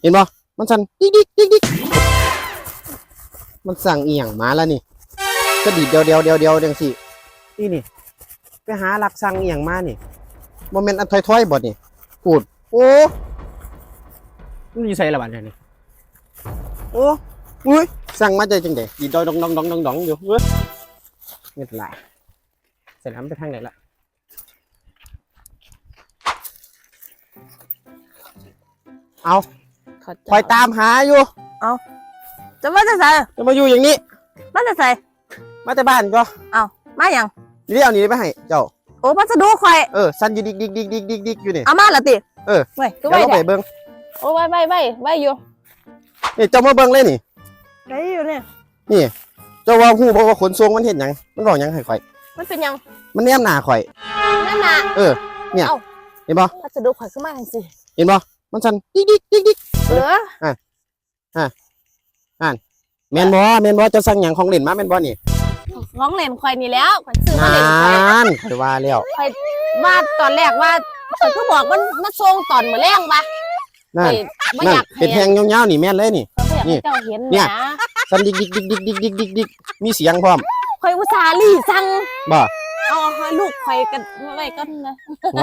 เห็นบ่มันสั่นดิกดิกดิกดิกมันสั่งเอียงมาแล้วนี่ก็ดีดเดียวเดียวเดียวเดียวจังสินี่นี่ไปหาหลักสั่งเอียงมานี่โมเมนต์อันถอยๆบ่นี่พูดโอ้มันอยู่ใส่ละบาดนี่โอ้อุ้ยสั่งมาใจจังไดดีดอยดองดองดองดองดองอยู่เว้ยไม่เป็นไรเสร็จแล้วมันไปทางไหนละเอา เขาคอยตามหาอยู่จะมาจะใส่จะมาอยู่อย่างนี้ มาจะใส่มาแต่บ้านก็เอามาอย่างเรียกเอานี้ไปให้เจ้า โอ้พัสดุข่อยเออสั้นอยู่ดิกดิกดิกดิกดิกดิกอยู่นี่เอามาละติเออไว้ก็เดี๋ยวไว้เราไปแท้เบิ้งโอ้ไว้ไว้ไว้ไว้อยู่นี่เจ้ามาเบิ้งเลยนี่ไว้อยู่เนี่ยนี่เจ้าว่าหูเพราะว่าขนส่งมันเห็นหยังมันบอกหยังให้ข่อย มันเป็นหยังมันแนมหน้าข่อยนั่นน่ะเออ เนี่ยเอ้าเห็นบ่พัสดุข่อยขึ้นมาจังสิเห็นบ่ มันสั่นดิ๊กดิ๊กดิ๊กดิ๊กเอออะอะอ่านแมนบอแมนบอจะสั่งอย่างของเล่นมาแมนบอนี่น้องเล่นควายนี่แล้วขวัญซื้อมาเล่นควายนานไว่าแล้วควายว่าตอนแรกว่าข่อบอกมันมันทรงตอนเหมือนแรงปะนั่นไม่อยากเป็นแทงเงาๆนี่แม่นเลยนี่นี่เจ้าเห็นเนี่ยสั่นดิ๊กดิ๊กดิ๊กดิ๊กดิ๊กดิ๊กมีเสียงพร้อมข่อยอุตสาลี่สั่งบ่ เอาให้ลูกข่อยกันไว้ก่อนนะ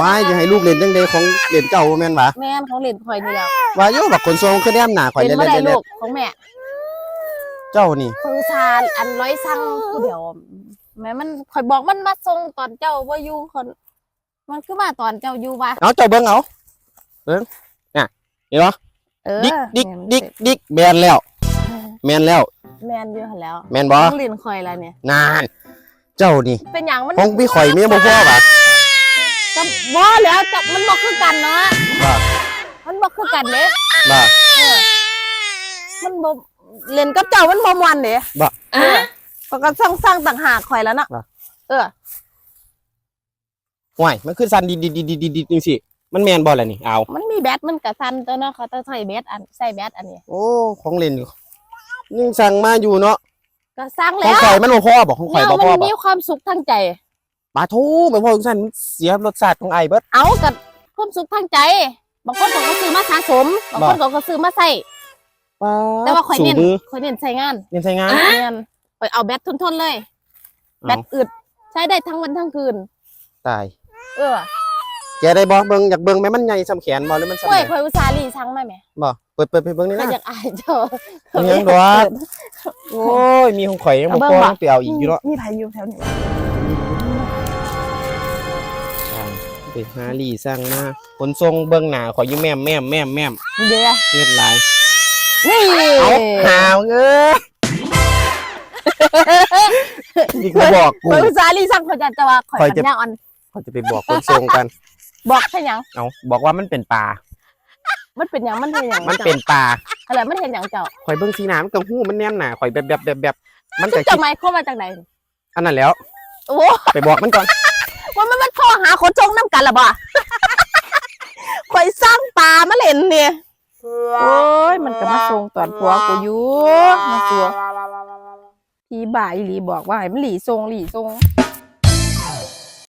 ว้ายจะให้ลูกเล่นจังไดของเล่นเจ้าบ่แม่นบ่แม่นของเล่นข่อยนี่แล้วว่าอยู่บักขนส่งคือแนมหน้าข่อยเล่นเล่นบ่ได้เล่นลูกของแม่เจ้านี่ข่อยอุตส่าห์อันร้อยสั่งผู้เดียวแม่มันข่อยบอกมันมาส่งตอนเจ้าบ่อยู่คนมันคือมาตอนเจ้าอยู่ว่ะเอาเจ้าเบิ้งเอาเบิ้งน่ะเห็นปะเออดิกดิกดิกดิกแมนแล้ว แมนแล้ว แม่นอยู่หั่นแล้ว แมนบอต้องเล่นข่อยแล้วเนี่ยนาน เจ้านี่เป็นหยังมันของพี่ข่อยเมียบ่พ่อปะก็บ่แล้วจับมันบ่คือกันเนาะบ่มันบ่คือกันเด้บ่เออมันบ่เล่นกับเจ้ามันบ่ม่วนเด้บ่เออก็ก็สร้างสร้างต่างหากข่อยแล้วเนาะบ่เออห่วยมันคือสันดิดดิดดิดดิดดิดดิดจังสิมันแมนบอลอะไรนี่เอา มันมีแบตมันก็สั่นตัวเนาะเขาต้องใช้แบตอันใส่แบตอันนี้ โอ้ ของเล่นอยู่ยังสั่งมาอยู่เนาะ ก็สร้างของแล้วข่อยมันบ่พ่อบอกของข่อยเนี่ยบ่พ่อมันบอมีกความสุขทางใจ ปาทูไม่พ่อทุกท่านมันเสียรสชาติของไอ้เบิด เอากับความสุขทางใจ บางคนเขาก็ซื้อมาสะสม บางคนบ่เขาก็ซื้อมาใส่ ป๊าดแต่ว่าข่อยสูเน้นมือข่อยเน้นใช้งานเน้นใช้งาน เนียนข่อยเอาแบตทนๆเลย แบตอึดใช้ได้ทั้งวันทั้งคืน ตาย เออ แกได้บ่เบิ่งอยากเบิ่งไหมมันใหญ่ส่ำแขนบ่หรือมันส่ำข่อยไหนข่อยอุตส่าห์รีสั่งมาแหมบ่เปิดเปิดไปเบิ่งนี่ข่อยนะอยากอายเจ้ามันยังดอกโอ้ยมีของข่อยยังบ่เอาเบิ่พงอบ่ต้องไปเอาอีกอยู่เนาะมีไผอยู่แถวนี้ไปหาลี่สร้างมาขนทรงเบื้องหน้าข่อยอยู่แม่มแม่มแม่มแม่มเดี๋ยวเงียบหลายนี่เอาหาวเอ้ยนี่ก็บอกกูข่อยอุตส่าห์รีสั่งข่อยจะจะว่าข่อยข่อยปัจะญญาอ่อน เขาจะไปบอกขนทรงกัน บอกแค่หยังเอาบอกว่ามันเป็นปลา มันเป็นหยังมันเป็นหยังมันเป็นปลาอะไรมันเห็นหยังเจ้าข่อยเบิ่งสีหน้ามันก็หู้มันแนมหน้าข่อยแบบแบบแบบแบบมันซึ่ก็งคิจะดไม่เข้ามาจากไหนอันนั้นแล้ว โอ้ ไปบอกมันก่อน ว่ามันมันโทรหาคนจงน้ำกันละบ่ ข่อยสร้างปลามาเล่นเนี่ย โอ้ย มันก็มาส่งตอนผัวกูอยู่มาตัว พี่บ่ายหลีบอกว่าให้มันหลีส่งหลีส่ง